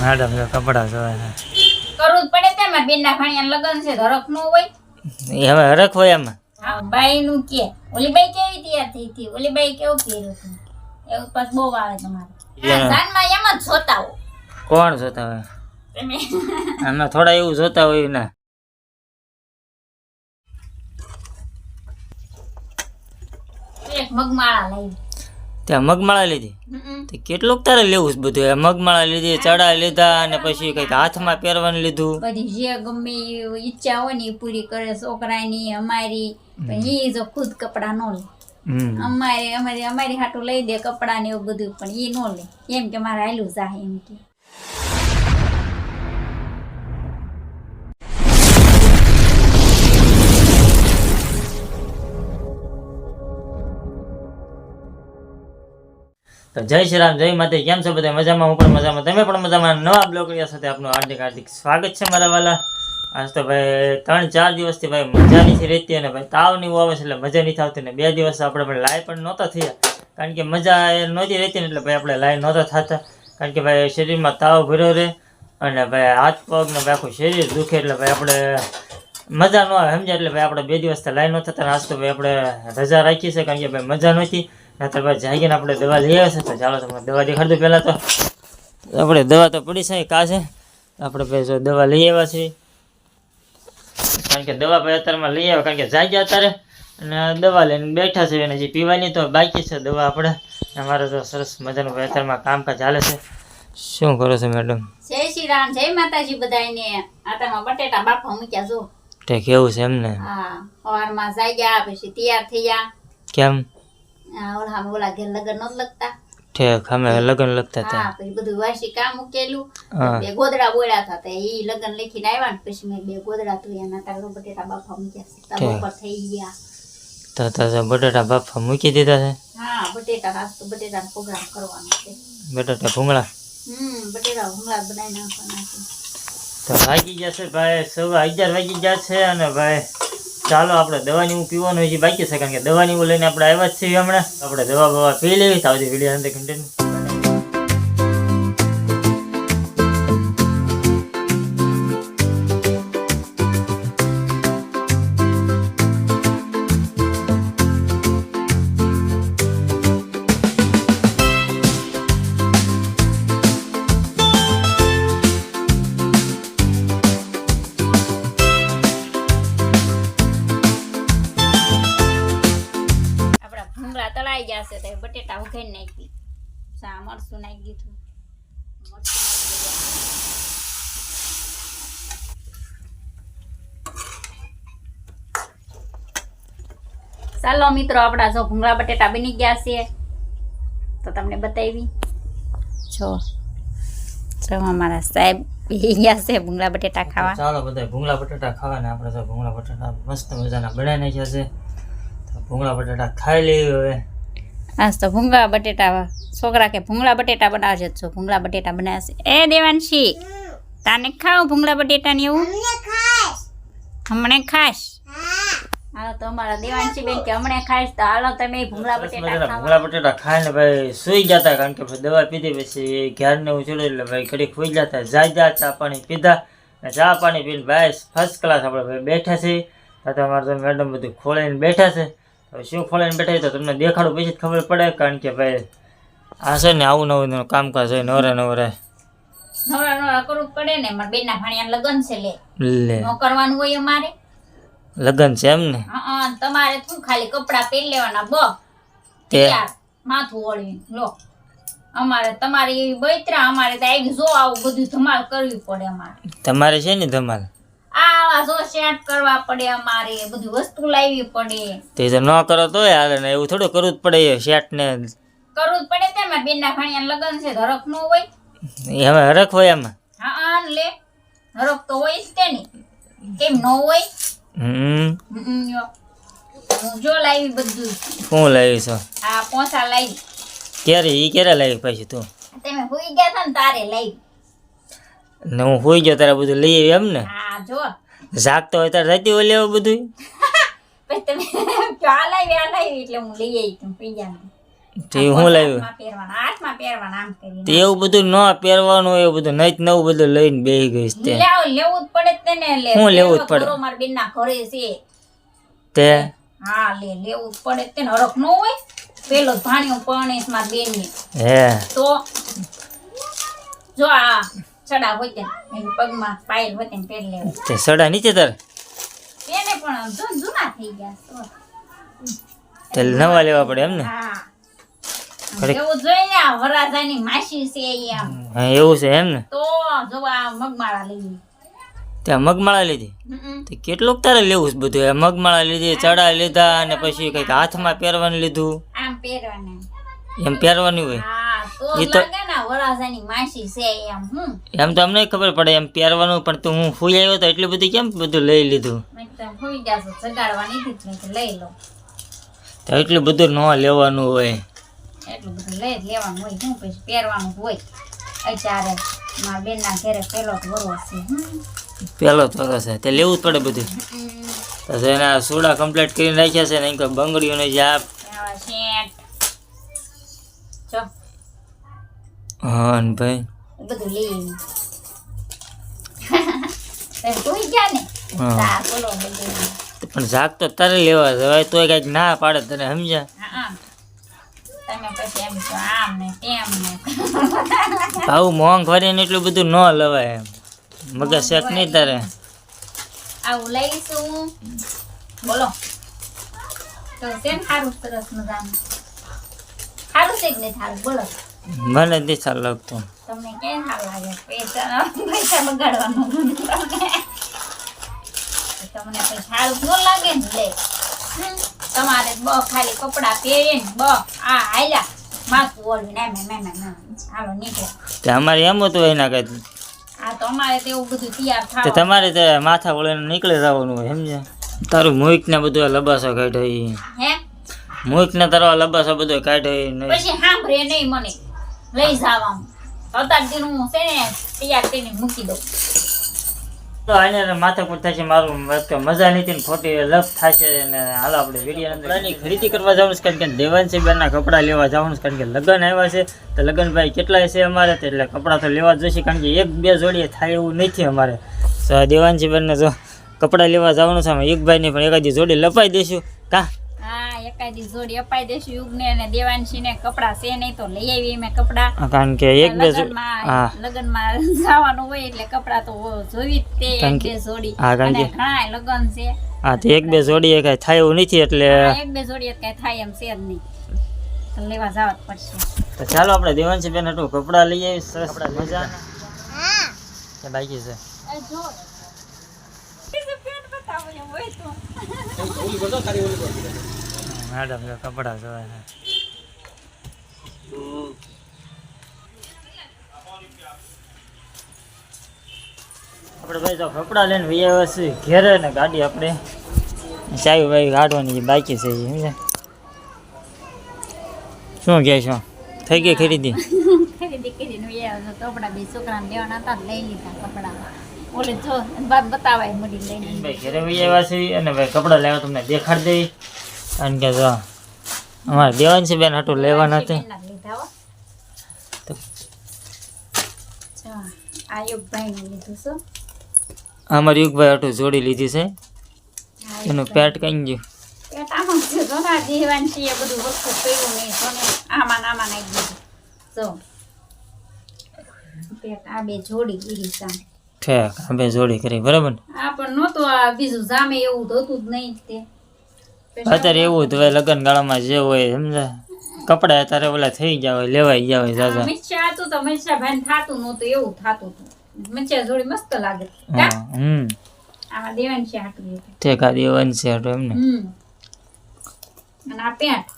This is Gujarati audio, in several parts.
મેડમ જો કપડા જોવે કરવું પડે તે મારા બેનના ભાણિયા લગન છે ધરક નો હોય. એ હવે હરખ હોય એમાં. બાઈ નું કે. ઓલી બાઈ કેવી તૈયાર થઈ હતી? ઓલી બાઈ કેવું પહેર્યું હતું? એવું પાછું બહુ આવે તમારે. જાનમાં એમ જ જોતા હો કોણ જોતા હોય? અમે થોડા એવું જોતા હોય ને. એક મગમાળા લઈ ત્યાં મગમાળા લીધી. તો કેટલુંક તારે લેવું છે બધું? મગમાળા લીધી ચડા લીધા અને પછી કંઈક હાથમાં પહેરવાનું લીધું. બધી જે ગમે એ ઈચ્છા હોય ને એ પૂરી કરે. છોકરાની અમારી. પણ ઈ જો ખુદ કપડા નો લે. અમારે અમારી અમારી હાટું લઈ દે કપડા ને એવું બધું પણ એ નો લે. એમ કે મારે હાલું જાહે એમ કે. તો જય શ્રી રામ, જય માતા કેમ છો બધા? મજામાં? હું પણ મજામાં. તમે પણ મજામાં? નવા બ્લોગડિયા સાથે આપનું હાર્દિક હાર્દિક સ્વાગત છે મારા વાલા. આજ તો ભાઈ ત્રણ ચાર દિવસથી ભાઈ મજા નથી રહેતી અને ભાઈ તાવ નહીં આવે છે એટલે મજા નથી આવતી ને બે દિવસ આપણે પણ લાઈ પણ નહોતા થયા. કારણ કે મજા એ નહોતી રહેતી ને એટલે ભાઈ આપણે લાઈ નહોતા થતા. કારણ કે ભાઈ શરીરમાં તાવ ભર્યો રહે અને ભાઈ હાથ પગને ભાઈ આખું શરીર દુખે એટલે ભાઈ આપણે મજા ન આવે, સમજ્યા? એટલે ભાઈ આપણે બે દિવસ તો લાઈ નહોતા થતા આજ તો ભાઈ આપણે રજા રાખી છે કારણ કે ભાઈ મજા નહોતી. નહીતર જાય ને આપણે દવા લઈ આવ્યા છે તો ચાલો તમને દવા દેખાડ દઉં પહેલાં તો. આપણે દવા તો પડી છે કા છે? આપણે ભાઈ જો દવા લઈ આવ્યા છીએ. કારણ કે દવા ભાઈ અત્યારમાં લઈ આવ્યા કારણ કે જાગ્યા અત્યારે. અને દવા લઈને બેઠા છે અને જે પીવાની તો બાકી છે દવા આપણે. અમારે તો સરસ મજાનું ભાઈ અત્યારમાં કામકાજ ચાલે છે. શું કરો છો મેડમ જય શ્રી રામ જય માતાજી બધાને આટામાં બટેટા બાફા મૂક્યા જો. તે કેવું છે એમને હા સવારમાં જાગ્યા પછી તૈયાર થયા. કેમ? ઓલા ઓલા ઘેર લગન નહોતા લગતા ઠેક અમે લગ્ન લગતા હતા હા પછી બધું વાસી કામ મૂકેલું હા. બે ગોદડા બોળ્યા હતા તે ઈ લગન લખીને આવ્યા ને પછી મેં બે ગોદડા ધોયા ના તારો બટેટા બાફા મૂક્યા છે. થઈ ગયા. તો તો બટાટા બાફા મૂકી દીધા છે? હા બટેટા હાસ તો બટેટા પ્રોગ્રામ કરવાનો છે. બટાટા ભૂંગળા? હમ બટેટા ભૂંગળા બનાવી નાખવાના છે. તો વાગી જશે ભાઈ સવા અગિયાર વાગી જશે છે અને ભાઈ ચાલો આપણે દવાની હું પીવાનું છે બાકી છે, કારણ કે દવાની હું લઈને આપણે આવ્યા જ છીએ હમણાં. આપણે દવા બવા પી લેવી, તો આવતી વીડિયો અંદર કન્ટિન્યુ તળાઈ ગયા છે તો બટેટા ઉઘાઈ નાખી સા મરસું નાખી દીધું. ચાલો મિત્રો આપણા જો ભૂંગળા બટેટા બની ગયા છે. તો તમને બતાવી. જો જો અમારા સાહેબ ગયા છે ભૂંગળા બટેટા ખાવા. ચાલો બધા ભૂંગળા બટાટા ખાવાના આપણે તો ભૂંગળા બટાટા મસ્ત મજાના બનાવી નાખ્યા છે. તો ભૂંગળા બટાટા ખાઈ લેવી હવે. આજ તો ભૂંગળા બટેટા છોકરા કે ભૂંગળા બટેટા બનાવશે છો. ભૂંગળા બટેટા બનાવશે. એ દેવાંશી તાને ખાવ ભૂંગળા બટેટા ને એવું હમણે ખાશ હાલો તો અમારા દેવાંશી બેન કે હમણે ખાઈશ તો હાલો તમે ભૂંગળા બટેટા ભૂંગળા બટાટા ખાઈને ભાઈ સુઈ જતા કારણ કે દવા પીધી પછી ઘેરને હું ચડ્યું એટલે ભાઈ ઘડીક સુઈ જતા. જાજા ચા પાણી પીધા. ચા પાણી પીને ભાઈ ફર્સ્ટ ક્લાસ આપણે ભાઈ બેઠા છીએ. તો અમારે તો મેડમ બધું ખોલીને બેઠા છે. હવે શું ખોલાઈને બેઠા તો તમને દેખાડું પછી જ ખબર પડે કારણ કે ભાઈ આ છે ને આવું નવું કામકાજ હોય નવરે નવરે. નવરા નવરા કરવું પડે ને મારા બેનના ભાણિયા લગન છે લે. લે. ન કરવાનું હોય અમારે. લગન છે એમ ને? હા તમારે શું ખાલી કપડા પહેરી લેવાના બ. તે. માથું વળીને લો. અમારે તમારે એવી બૈત્રા અમારે તો આવી જો આવું બધું ધમાલ કરવી પડે અમારે. તમારે છે ને ધમાલ? આવા જો સેટ કરવા પડે અમારે બધી વસ્તુ લાવવી પડે. તે તો ન કરો તો હાલે ને એવું થોડું કરવું જ પડે સેટ ને. કરવું જ પડે તે મારા બેનના ભાણિયા લગન છે ધરક નો હોય. હવે હરખ હોય એમાં. હા હા લે. હરખ તો હોય જ તે ની કેમ ન હોય? હમ. જો લાવી બધું. શું લાવી છો આ પોસા લાવી. ક્યારે ઈ ક્યારે લાવી પછી તું? તમે હોઈ ગયા હતા ને તારે લાવી. ને હું હોઈ ગયો તારે બધું લઈ આવી એમ ને? હા જો. જાગતો હોય ત્યારે જતી હોય લેવું બધું પછી તમે એટલે હું લઈ આવી તું પી ગયા તે હું લાવ્યો હાથમાં પહેરવાના હાથમાં પહેરવાના આમ કરીને. તે એવું બધું ન પહેરવાનું એવું બધું નહીં નવું બધું લઈને બેસી ગઈશ તે. લેવું જ પડે હું લેવું જ પડે? મારા બેનના ઘરે છે. તે? હા લે લેવું જ પડે તેને. હરખ ન હોય પેલો ભાણ્યો પરણેશ મારા હે. તો જો આ ચડા હોય તે એની પગમાં પાયલ હોય તેને પહેરી લેવું સડા નીચે તાર? એને પણ જૂના થઈ ગયા તો. નવા લેવા પડે એમ ને? હા. એવું જોઈને આ વરાજાની માસી છે ઈ હા એવું છે એમ ને? તો જો આ મગમાળા લઈ ત્યાં મગમાળા લીધી? તે કેટલુંક તારે લેવું છે બધું? મગમાળા લીધી ચડા લીધા અને પછી કંઈક હાથમાં પહેરવાનું લીધું? આમ પહેરવાના. એમ પહેરવાનું હોય? તો એમ તો અમને ખબર પડે એમ પહેરવાનું પણ તું હું ફૂઈ આવ્યો તો એટલું બધું કેમ બધું લઈ લીધું? તો એટલું બધું ન લેવાનું હોય. એટલું બધું લઈ લેવાનું હોય શું પછી પહેરવાનું હોય? અત્યારે મારા બેનના ઘરે પેલો વરો છે હમ. પહેલો તોરો છે તે લેવું જ પડે બધું. તો એના સોડા કમ્પ્લીટ કરીને રાખ્યા છે ને બંગડીઓને શેઠ. જો હા ને ભાઈ? બધું લઈ પણ જાગ તો તારે લેવા જવાય તોય કાંઈક ના પાડે તને સમજ્યા? ભાવ મોંઘવારી ને એટલું બધું ન લવાય એમ. મગજ શેક નહીં તારે. આવું લઈશું. બોલો. તો સારું સરસ મજાનું? સારું છે કે નહીં સારું? બોલો. મને દિશા સારું લાગતું. તમને કેમ સારું લાગે? પૈસા પૈસા બગાડવાનું તમને તમને કઈ સારું ન લાગે ને લે. તમારે બ ખાલી કપડાં પહેરીને બ આ હાલ્યા. માથું ઓળવી ના મેં મેં મેં હાલો નીકળે. અમારે એમ હતું એના કાંઈ. આ તો અમારે તો એવું બધું તૈયાર તે તમારે તે માથા વળીને નીકળી જવાનું હોય સમજે તારું મુઈક ને બધું લબાસો કાઢ્યો હે? ને તારો આ લબાસો બધો કાઢ્યો પછી સાંભળે નહીં મને. લઈ જવાનું. અત્યાર દિન હું છે ને તૈયાર કરીને મૂકી દઉં. તો આને માથા થશે મારું વાત મજા નહીં ને ખોટી લફ થશે ને હાલો આપણે વીડિયો કપડાની ખરીદી કરવા જવાનું છે કારણ કે દેવાંશી બેનના કપડાં લેવા જવાનું છે કારણ કે લગ્ન આવ્યા છે. તો લગ્નભાઈ કેટલાય છે અમારે તો એટલે કપડાં તો લેવા જ જશે કારણ કે એક બે જોડીએ થાય એવું નથી અમારે. તો દેવાંશી બેનને જો કપડાં લેવા જવાનું છે અમે એક ભાઈની પણ એકાદી જોડી લપાઈ દઈશું. કા? એકાદી જોડી અપાઈ દેશું યુગને અને દેવાંશીને કપડાં છે નહીં તો લઈ આવી કપડાં. કારણ કે એક બે લગ્નમાં જવાનું હોય એટલે કપડા તો જોવી જ તે એક બે જોડી. અને લગ્ન છે. હા તો એક બે જોડીએ કઈ થાય એવું નથી એટલે એક બે જોડી કઈ થાય એમ છે જ નહીં. તો લેવા જવા જ પડશે. તો ચાલો આપણે દેવાંશી બેન હતું કપડા લઈ આવી સરસ મજા. કે બાકી છે. મેડમ જો કપડા જોવે છે. આપણે ભાઈ તો કપડા લઈને આવ્યા છીએ. ઘેરે ને ગાડી આપણે. ચાવી ભાઈ કાઢવાની છે, બાકી છે સમજે શું કહે છો? થઈ ગઈ ખરીદી? ખરીદી કરીને આવ્યા બે છોકરાને લેવાના હતા લઈ લીધા કપડાં ઓલે જો બતાવાય મળી લઈને. ભાઈ ઘરે વહી છે અને ભાઈ કપડા લેવા તમને દેખાડી દઈ. કારણ કે જો, અમારે દેવાંશી બેન હાટું લેવા નથી. અમારે યુગભાઈ હાટું જોડી લીધી છે. એનું પેટ કઈ ગયું? છે જોડી કરી, બરાબર આ પણ નહોતું બીજું જામે એવું તો હતું જ નહીં અત્યારે એવું જ હોય લગ્ન ગાળામાં જે હોય સમજા કપડા અત્યારે ઓલા થઈ ગયા હોય લેવાઈ ગયા હોય જાજા મિરચા હતું તો મિચ્છા ભાઈ થાતું નહોતું એવું થાતું હતું. મિરચા જોડી મસ્ત લાગે. હમ. આમાં દેવાંશી હાટું લીધું ઠેક છે દેવાંશી હાટું એમને હમ. અને આ પેન્ટ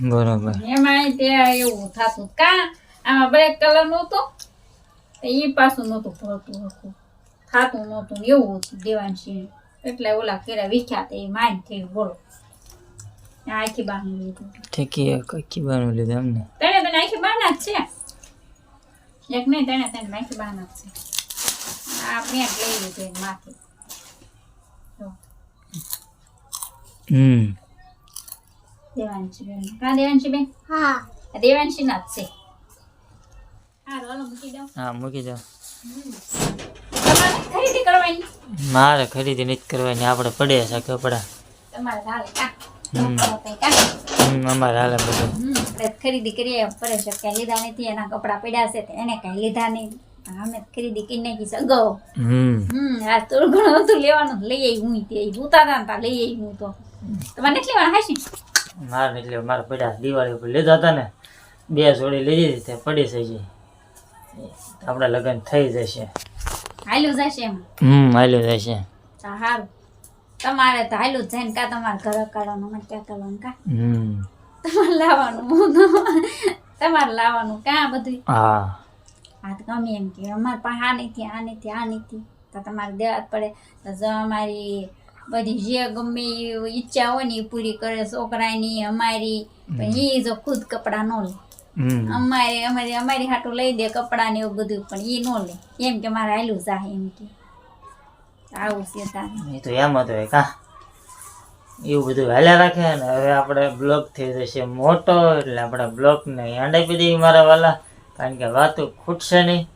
બરોબર. એમાં તે એવું થાતું. કા? આમાં બ્લેક કલરનું એ તો પાછું નહોતું. ફરતું હતું થાતું નહોતું. એવું હતું દેવાંશી એટલે ઓલા કેરા વિખ્યાત એ માઇન્ડ થઈ બોલો. આ આખી બાનું લીધું. ઠેકી કઈ બાનું લીધું એમને. તેને તને આખી બાના જ છે. એક નહીં તેને તેને આખી બાના જ છે. આ પેન્ટ લઈ લીધું માથે. જો. હમ. દેવાંશી બેન. કા દેવાંશી બેન? હા. દેવાંશી ના જ છે. હા રોલો મૂકી દઉં હા મૂકી દો. તમારે ખરીદી કરવાની મારે ખરીદી નથી કરવાની આપણે પડે છે કપડા. તમારે અમારે હાલે બધું. ખરીદી કરીએ. પડે છે કે લીધા નથી એના કપડા પડ્યા છે તો એને કઈ લીધા નહીં. અમે તો ખરીદી કરી નાખી સગો હમ. આ થોડું ઘણું હતું લેવાનું. લઈ આવી હું તે ભૂતા હતા ને તા લઈ આવી હું તો. તમારે નથી લેવાના હાશી? મારે એટલે મારે પડ્યા દિવાળી ઉપર લીધા હતા ને બે જોડી લીધી હતી તે પડી છે આપણા લગ્ન થઈ જશે. હાલ્યું જશે એમ. હમ હાલ્યું જશે. સારું તમારે તો હાલ્યું જ જાય ને કા તમારે ઘર કાઢવાનું મને ક્યાં કરવાનું કા? હમ. તમારે લાવવાનું તમારે લાવવાનું કા બધું હા. હા તો ગમે એમ કે અમારે પાસે આ નથી આ નથી આ નથી. તો તમારે દેવા જ પડે. તો જો અમારી બધી જે ગમે ઈચ્છા હોય ને એ પૂરી કરે છોકરાની અમારી. પણ એ જો ખુદ કપડાં ન લે. અમારે અમારી અમારી હાટું લઈ દે કપડાં ને એવું બધું પણ એ નો લે. એમ કે મારે હાલું જાહે એમ કે. આવું છે તારે. એ તો એમ હતો કા. એવું બધું હાલ્યા રાખે ને હવે આપણે બ્લોક થઈ જશે મોટો એટલે આપણે બ્લોકને ને પી દઈએ મારા વાલા. કારણ કે વાતો ખૂટશે નહીં.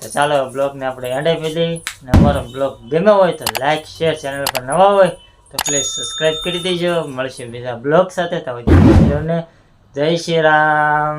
તો ચાલો બ્લોગને આપણે એંડે પી દઈએ. ને અમારો બ્લોગ ગમ્યો હોય તો લાઈક શેર ચેનલ પર નવા હોય તો પ્લીઝ સબસ્ક્રાઈબ કરી દેજો. મળશે બીજા બ્લોગ સાથે. તો જય શ્રી રામ.